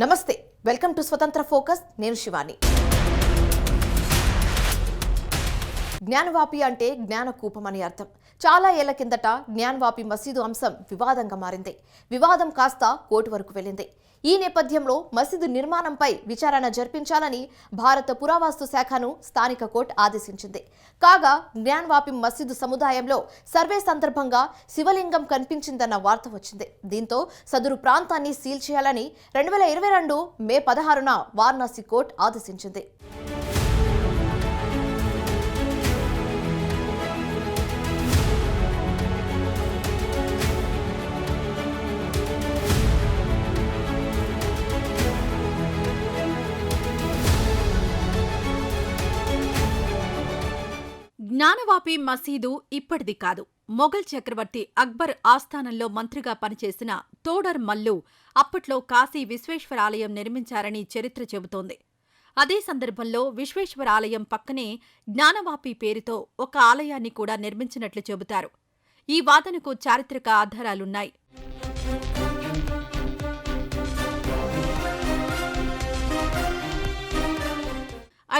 నమస్తే welcome to స్వతంత్ర focus నేను శివాని. జ్ఞానవాపి అంటే జ్ఞానకూపం అని అర్థం. చాలా ఏళ్ళ కిందట జ్ఞాన్వాపి మసీదు అంశం వివాదంగా మారింది. వివాదం కాస్త కోర్టు వరకు వెళ్ళింది. ఈ నేపథ్యంలో మసీదు నిర్మాణంపై విచారణ జరిపించాలని భారత పురావస్తు శాఖను స్థానిక కోర్టు ఆదేశించింది. కాగా జ్ఞాన్వాపి మసీదు సముదాయంలో సర్వే సందర్భంగా శివలింగం కనిపించిందన్న వార్త వచ్చింది. దీంతో సదురు ప్రాంతాన్ని సీల్ చేయాలని రెండు వేల ఇరవై రెండు మే పదహారున వారణాసి కోర్టు ఆదేశించింది. జ్ఞానవాపి మసీదు ఇప్పటిది కాదు. మొఘల్ చక్రవర్తి అక్బర్ ఆస్థానంలో మంత్రిగా పనిచేసిన తోడర్ మల్లు అప్పట్లో కాశీ విశ్వేశ్వర ఆలయం నిర్మించారని చరిత్ర చెబుతోంది. అదే సందర్భంలో విశ్వేశ్వర ఆలయం పక్కనే జ్ఞానవాపి పేరుతో ఒక ఆలయాన్ని కూడా నిర్మించినట్లు చెబుతారు. ఈ వాదనకు చారిత్రక ఆధారాలున్నాయి.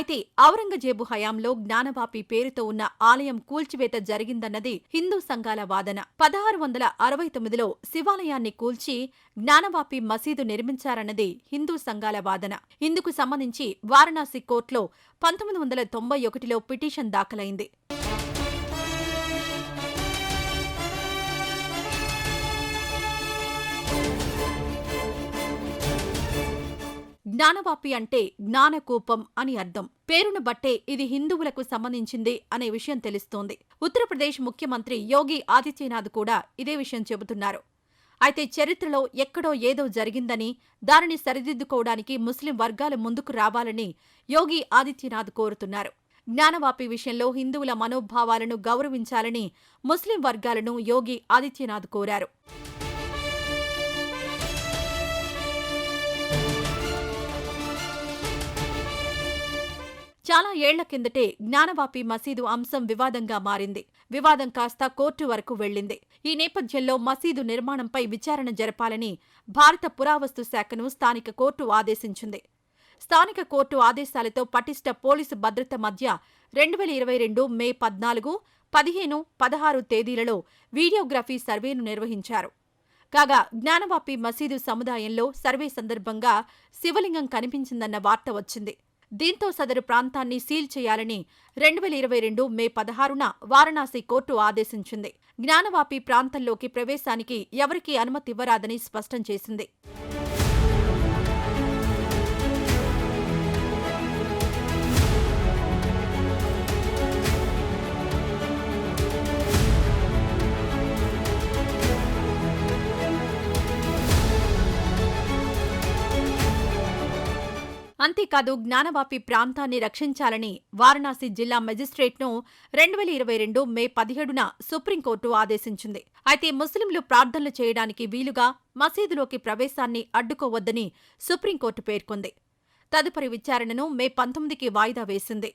అయితే ఔరంగజేబు హయాంలో జ్ఞానవాపి పేరుతో ఉన్న ఆలయం కూల్చివేత జరిగిందన్నది హిందూ సంఘాల వాదన. పదహారు వందల అరవై తొమ్మిదిలో శివాలయాన్ని కూల్చి జ్ఞానవాపి మసీదు నిర్మించారన్నది హిందూ సంఘాల వాదన. ఇందుకు సంబంధించి వారణాసి కోర్టులో పంతొమ్మిది వందల తొంభై ఒకటిలో పిటిషన్ దాఖలైంది. జ్ఞానవాపి అంటే జ్ఞానకూపం అని అర్థం. పేరును బట్టే ఇది హిందువులకు సంబంధించింది అనే విషయం తెలుస్తోంది. ఉత్తరప్రదేశ్ ముఖ్యమంత్రి యోగి ఆదిత్యనాథ్ కూడా ఇదే విషయం చెబుతున్నారు. అయితే చరిత్రలో ఎక్కడో ఏదో జరిగిందని దానిని సరిదిద్దుకోవడానికి ముస్లిం వర్గాలు ముందుకు రావాలని యోగి ఆదిత్యనాథ్ కోరుతున్నారు. జ్ఞానవాపి విషయంలో హిందువుల మనోభావాలను గౌరవించాలని ముస్లిం వర్గాలను యోగి ఆదిత్యనాథ్ కోరారు. ఏళ్ళ కిందటే జ్ఞానవాపి మసీదు అంశం వివాదంగా మారింది. వివాదం కాస్త కోర్టు వరకు వెళ్ళింది ఈ నేపథ్యంలో మసీదు నిర్మాణంపై విచారణ జరపాలని భారత పురావస్తు శాఖను స్థానిక కోర్టు ఆదేశించింది. స్థానిక కోర్టు ఆదేశాలతో పటిష్ట పోలీసు భద్రత మధ్య రెండు వేల ఇరవై రెండు మే పద్నాలుగు పదిహేను పదహారు తేదీలలో వీడియోగ్రఫీ సర్వేను నిర్వహించారు. కాగా జ్ఞానవాపి మసీదు సముదాయంలో సర్వే సందర్భంగా శివలింగం కనిపించిందన్న వార్త వచ్చింది. దీంతో సదరు ప్రాంతాన్ని సీల్ చేయాలని రెండు వేల ఇరవై రెండు మే పదహారున వారణాసి కోర్టు ఆదేశించింది. జ్ఞానవాపి ప్రాంతంలోకి ప్రవేశానికి ఎవరికీ అనుమతివ్వరాదని స్పష్టం చేసింది. అంతేకాదు జ్ఞానవాపి ప్రాంతాన్ని రక్షించాలని వారణాసి జిల్లా మెజిస్ట్రేట్ను రెండు వేల ఇరవై రెండు మే పదిహేడున సుప్రీంకోర్టు ఆదేశించింది. అయితే ముస్లింలు ప్రార్థనలు చేయడానికి వీలుగా మసీదులోకి ప్రవేశాన్ని అడ్డుకోవద్దని సుప్రీంకోర్టు పేర్కొంది. తదుపరి విచారణను మే పంతొమ్మిదికి వాయిదా వేసింది.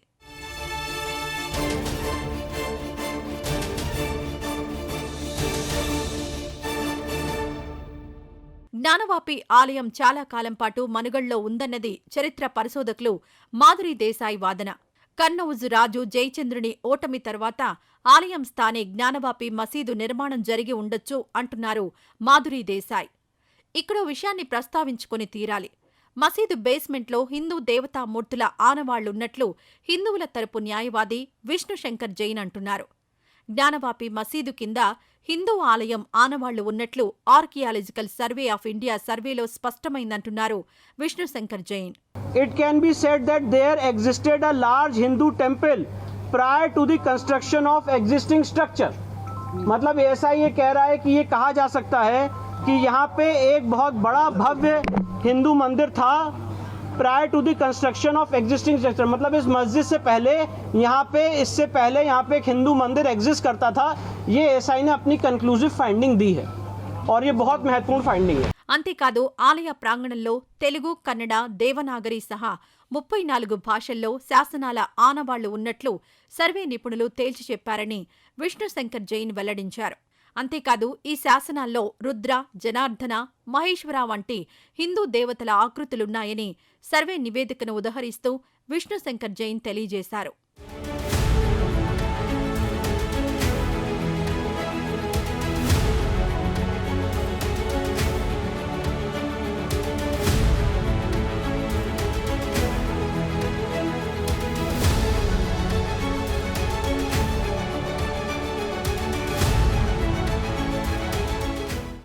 జ్ఞానవాపి ఆలయం చాలా కాలం పాటు మనుగడలో ఉందన్నది చరిత్ర పరిశోధకులు మాధురి దేశాయ్ వాదన. కన్నౌజు రాజు జయచంద్రుని ఓటమి తర్వాత ఆలయం స్థానే జ్ఞానవాపి మసీదు నిర్మాణం జరిగి ఉండొచ్చు అంటున్నారు మాధురి దేశాయ్. ఇక్కడో విషయాన్ని ప్రస్తావించుకొని తీరాలి. మసీదు బేస్మెంట్లో హిందూ దేవతామూర్తుల ఆనవాళ్ళున్నట్లు హిందువుల తరపు న్యాయవాది విష్ణుశంకర్ జైన్ అంటున్నారు. జ్ఞానవాపి మసీదు కింద హిందూ ఆలయం ఆనవాళ్లు ఉన్నట్లు ఆర్కియాలజికల్ సర్వే ఆఫ్ ఇండియా సర్వేలో స్పష్టమైందంటున్నారు Vishnu Shankar Jain it can be said that there existed a large Hindu temple prior to the construction of existing structure. मतलब ऐसा ये कह रहा है कि ये कहा जा सकता है कि यहाँ पे एक बहुत बड़ा भव्य हिंदू मंदिर था prior to the construction of existing structure मतलब इस मस्जिद से पहले यहाँ पे इससे पहले यहाँ पे एक हिंदू मंदिर एग्जिस्ट करता था ये एसआई ने अपनी कंक्लूसिव फाइंडिंग दी है और ये बहुत महत्वपूर्ण फाइंडिंग है అంతేకాదు ఆలయ ప్రాంగణంలో తెలుగు కన్నడ దేవనాగరి సహా ముప్పై నాలుగు భాషల్లో శాసనాల ఆనవాళ్లు ఉన్నట్లు సర్వే నిపుణులు తేల్చి చెప్పారని విష్ణుశంకర్ జైన్ వెల్లడించారు అంతేకాదు ఈ శాసనాల్లో రుద్ర జనార్దన మహేశ్వర వంటి హిందూ దేవతల ఆకృతులున్నాయని సర్వే నివేదికను ఉదహరిస్తూ విష్ణుశంకర్ జైన్ తెలియజేశారు.